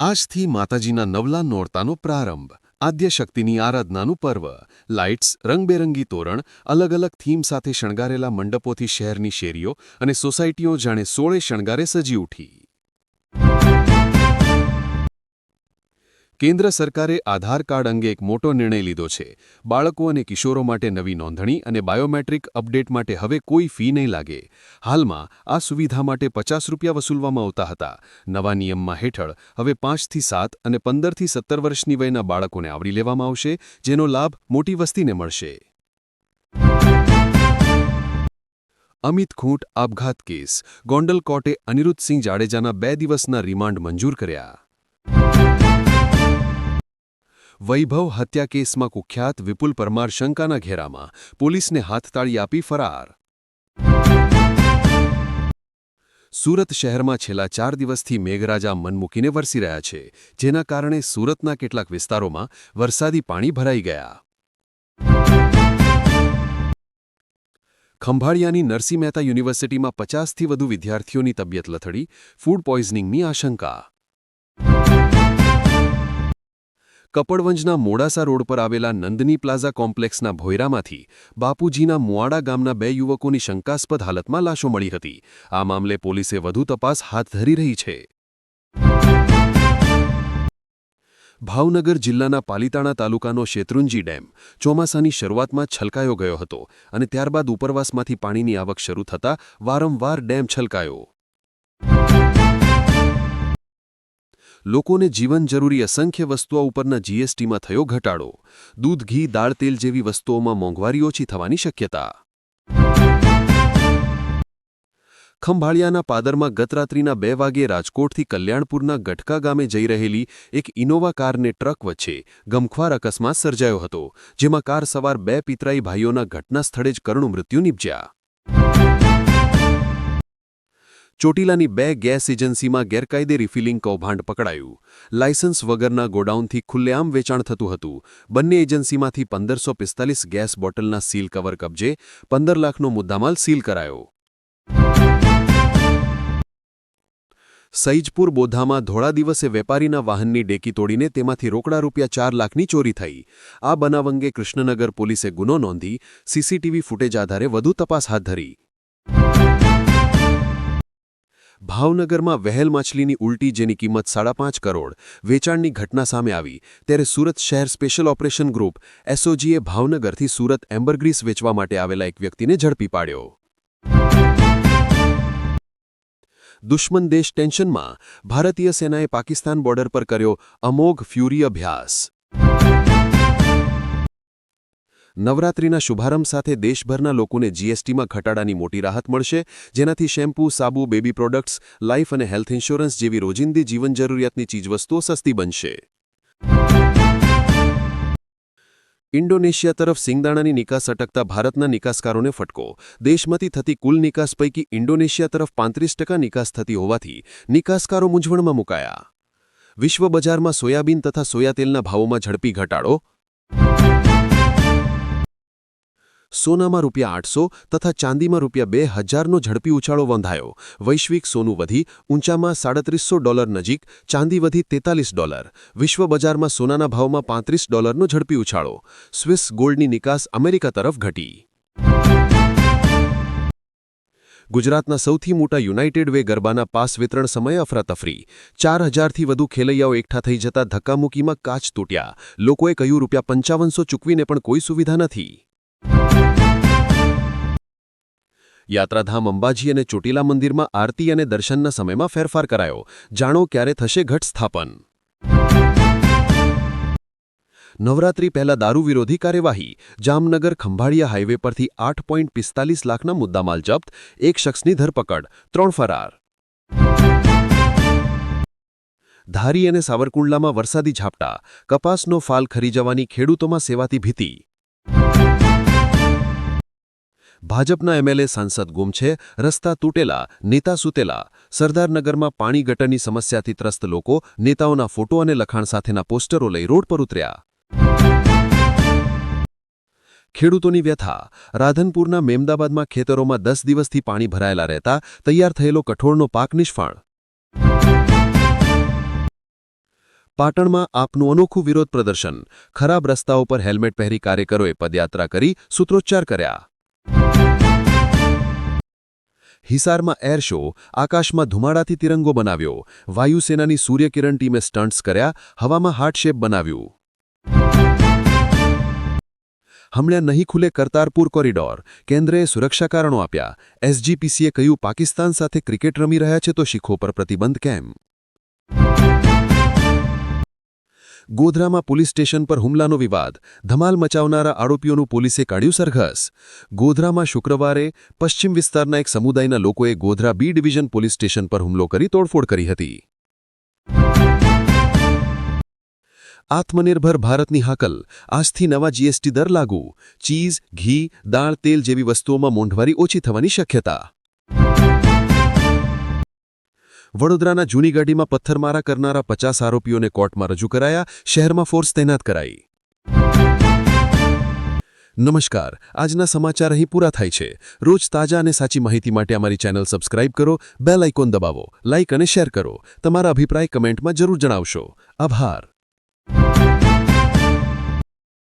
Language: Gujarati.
આજથી માતાજીના નવલા નોરતાનો પ્રારંભ. આદ્ય શક્તિની આરાધનાનું પર્વ. લાઇટ્સ, રંગબેરંગી તોરણ, અલગ અલગ થીમ સાથે શણગારેલા મંડપોથી શહેરની શેરીઓ અને સોસાયટીઓ જાણે સોળે શણગારે સજી ઉઠી. કેન્દ્ર સરકારે આધાર કાર્ડ અંગે એક મોટો નિર્ણય લીધો છે. બાળકો અને કિશોરો માટે નવી નોંધણી અને બાયોમેટ્રિક અપડેટ માટે હવે કોઈ ફી નહીં લાગે. હાલમાં આ સુવિધા માટે પચાસ રૂપિયા વસૂલવામાં આવતા હતા. નવા નિયમમાં હેઠળ હવે પાંચથી સાત અને પંદરથી સત્તર વર્ષની વયના બાળકોને આવરી લેવામાં આવશે, જેનો લાભ મોટી વસ્તીને મળશે. અમિત ખૂંટ, આપઘાત કેસ. ગોંડલ કોર્ટે અનિરુદ્ધસિંહ જાડેજાના બે દિવસના રિમાન્ડ મંજૂર કર્યા. વૈભવ હત્યા કેસમાં કુખ્યાત વિપુલ પરમાર શંકાના ઘેરામાં પોલીસને હાથતાળી આપી ફરાર. સુરત શહેરમાં છેલ્લા ચાર દિવસથી મેઘરાજા મન મૂકીને વરસી રહ્યા છે, જેના કારણે સુરતના કેટલાક વિસ્તારોમાં વરસાદી પાણી ભરાઈ ગયા. ખંભાળિયાની નરસિંહ મહેતા યુનિવર્સિટીમાં પચાસથી વધુ વિદ્યાર્થીઓની તબિયત લથડી, ફૂડ પોઈઝનિંગની આશંકા. કપડવંજના મોડાસા રોડ પર આવેલા નંદની પ્લાઝા કોમ્પ્લેક્સના ભોયરામાંથી બાપુજીના મુવાડા ગામના બે યુવકોની શંકાસ્પદ હાલતમાં લાશો મળી હતી. આ મામલે પોલીસે વધુ તપાસ હાથ ધરી રહી છે. ભાવનગર જિલ્લાના પાલીતાણા તાલુકાનો શેત્રુંજી ડેમ ચોમાસાની શરૂઆતમાં છલકાયો ગયો હતો અને ત્યારબાદ ઉપરવાસમાંથી પાણીની આવક શરૂ થતાં વારંવાર ડેમ છલકાયો. લોકોને જીવન જરૂરી અસંખ્ય વસ્તુઓ ઉપરના જીએસટીમાં થયો ઘટાડો. દૂધ, ઘી, દાળ, તેલ જેવી વસ્તુઓમાં મોંઘવારી ઓછી થવાની શક્યતા. ખંભાળિયાના પાદરમાં ગતરાત્રિના બે વાગ્યે રાજકોટથી કલ્યાણપુરના ગટકા ગામે જઈ રહેલી એક ઇનોવા કારને ટ્રક વચ્ચે ગમખ્વાર અકસ્માત સર્જાયો હતો, જેમાં કાર સવાર બે પિતરાઈ ભાઈઓના ઘટના સ્થળે જ કરુણ મૃત્યુ નીપજ્યા. ચોટીલાની બે ગેસ એજન્સીમાં ગેરકાયદે રિફિલિંગ કૌભાંડ પકડાયું. લાયસન્સ વગરના ગોડાઉનથી ખુલ્લેઆમ વેચાણ થતું હતું. બંને એજન્સીમાંથી પંદરસો પિસ્તાલીસ ગેસ બોટલના સીલ કવર કબજે, પંદર લાખનો મુદ્દામાલ સીલ કરાયો. સૈજપુર બોધામાં ધોળા દિવસે વેપારીના વાહનની ડેકી તોડીને તેમાંથી રોકડા રૂપિયા ચાર લાખની ચોરી થઈ. આ બનાવ અંગે કૃષ્ણનગર પોલીસે ગુનો નોંધી, સીસીટીવી ફૂટેજ આધારે વધુ તપાસ હાથ ધરી. ભાવનગરમાં વહેલ માછલીની ઉલટી જેની કિંમત સાડા પાંચ કરોડ વેચાણની ઘટના સામે આવી. ત્યારે સુરત શહેર સ્પેશિયલ ઓપરેશન ગ્રુપ એસઓજીએ ભાવનગરથી સુરત એમ્બરગ્રીસ વેચવા માટે આવેલા એક વ્યક્તિને ઝડપી પાડ્યો. દુશ્મન દેશ ટેન્શનમાં, ભારતીય સેનાએ પાકિસ્તાન બોર્ડર પર કર્યો અમોઘ ફ્યુરી અભ્યાસ. નવરાત્રિના શુભારંભ સાથે દેશભરના લોકોને જીએસટીમાં ઘટાડાની મોટી રાહત મળશે, જેનાથી શેમ્પૂ, સાબુ, બેબી પ્રોડક્ટ્સ લાઇફ અને હેલ્થ ઇન્સ્યોરન્સ જેવી રોજિંદી જીવન જરૂરિયાતની ચીજવસ્તુઓ સસ્તી બનશે. ઇન્ડોનેશિયા તરફ સિંગદાણાની નિકાસ અટકતા ભારતના નિકાસકારોને ફટકો. દેશમાંથી થતી કુલ નિકાસ પૈકી ઇન્ડોનેશિયા તરફ પાંત્રીસ નિકાસ થતી હોવાથી નિકાસકારો મૂંઝવણમાં મુકાયા. વિશ્વ બજારમાં સોયાબીન તથા સોયાતેલના ભાવોમાં ઝડપી ઘટાડો. સોનામાં રૂપિયા આઠસો તથા ચાંદીમાં રૂપિયા બે હજારનો ઝડપી ઉછાળો વંધાયો. વૈશ્વિક સોનું વધી ઊંચામાં સાડત્રીસો ડોલર નજીક, ચાંદી વધી તેતાલીસ ડોલર. વિશ્વ બજારમાં સોનાના ભાવમાં પાંત્રીસ ડોલરનો ઝડપી ઉછાળો. સ્વિસ ગોલ્ડની નિકાસ અમેરિકા તરફ ઘટી. ગુજરાતના સૌથી મોટા યુનાઇટેડ વે ગરબાના પાસ વિતરણ સમયે અફરાતફરી. ચાર હજારથી વધુ ખેલૈયાઓ એકઠા થઈ જતા ધક્કામુક્કીમાં કાચ તૂટ્યા. લોકોએ કહ્યું, રૂપિયા પંચાવનસો ચૂકવીને પણ કોઈ સુવિધા નથી. યાત્રાધામ અંબાજી અને ચોટીલા મંદિરમાં આરતી અને દર્શનના સમયમાં ફેરફાર કરાયો. જાણો ક્યારે થશે ઘટ સ્થાપન. નવરાત્રી પહેલા દારૂ વિરોધી કાર્યવાહી. જામનગર ખંભાળિયા હાઇવે પરથી આઠ લાખના મુદ્દામાલ જપ્ત. એક શખ્સની ધરપકડ. ત્રણ ફરાર. ધારી અને સાવરકુંડલામાં વરસાદી ઝાપટા. કપાસનો ફાલ ખરી જવાની ખેડૂતોમાં સેવાતી ભીતિ. ભાજપના એમએલએ સાંસદ ગુમ છે, રસ્તા તૂટેલા, નેતા સૂતેલા. સરદારનગરમાં પાણી ગટરની સમસ્યાથી ત્રસ્ત લોકો નેતાઓના ફોટો અને લખાણ સાથેના પોસ્ટરો લઈ રોડ પર ઉતર્યા. ખેડૂતોની વ્યથા. રાધનપુરના મેમદાબાદમાં ખેતરોમાં દસ દિવસથી પાણી ભરાયેલા રહેતા તૈયાર થયેલો કઠોળનો પાક નિષ્ફળ. પાટણમાં આપનું અનોખું વિરોધ પ્રદર્શન. ખરાબ રસ્તાઓ પર હેલ્મેટ પહેરી કાર્યકરોએ પદયાત્રા કરી સૂત્રોચ્ચાર કર્યા. હિસારમાં એર શો, આકાશમાં ધુમાડાથી તિરંગો બનાવ્યો, વાયુસેનાની સૂર્યકિરણ ટીમે સ્ટન્ટ્સ કર્યા, હવામાં હાર્ટશેપ બનાવ્યું. હમણાં નહીં ખુલે કરતારપુર કોરિડોર, કેન્દ્રએ સુરક્ષા કારણો આપ્યા. એસજીપીસીએ કહ્યું, પાકિસ્તાન સાથે ક્રિકેટ રમી રહ્યા છે તો શીખો પર પ્રતિબંધ કેમ? ગોધરામાં પોલીસ સ્ટેશન પર હુમલાનો વિવાદ. ધમાલ મચાવનારા આરોપીઓનું પોલીસે કાઢ્યું સરઘસ. ગોધરામાં શુક્રવારે પશ્ચિમ વિસ્તારના એક સમુદાયના લોકોએ Godhra B division police station પર હુમલો કરી તોડફોડ કરી હતી. આત્મનિર્ભર ભારતની હાકલ. આજથી નવા જીએસટી દર લાગુ. ચીઝ, ઘી, દાળ, તેલ જેવી વસ્તુઓમાં મોંઘવારી ઓછી થવાની શક્યતા. વડોદરાના જૂની ગાડીમાં પથ્થરમારા કરનારા પચાસ આરોપીઓને કોર્ટમાં રજૂ કરાયા, શહેરમાં ફોર્સ તૈનાત કરાઈ. નમસ્કાર, આજના સમાચાર અહીં પૂરા થાય છે. રોજ તાજા અને સાચી માહિતી માટે અમારી ચેનલ સબસ્ક્રાઇબ કરો, બેલ આઇકોન દબાવો, લાઇક અને શેર કરો. તમારા અભિપ્રાય કમેન્ટમાં જરૂર જણાવશો. આભાર.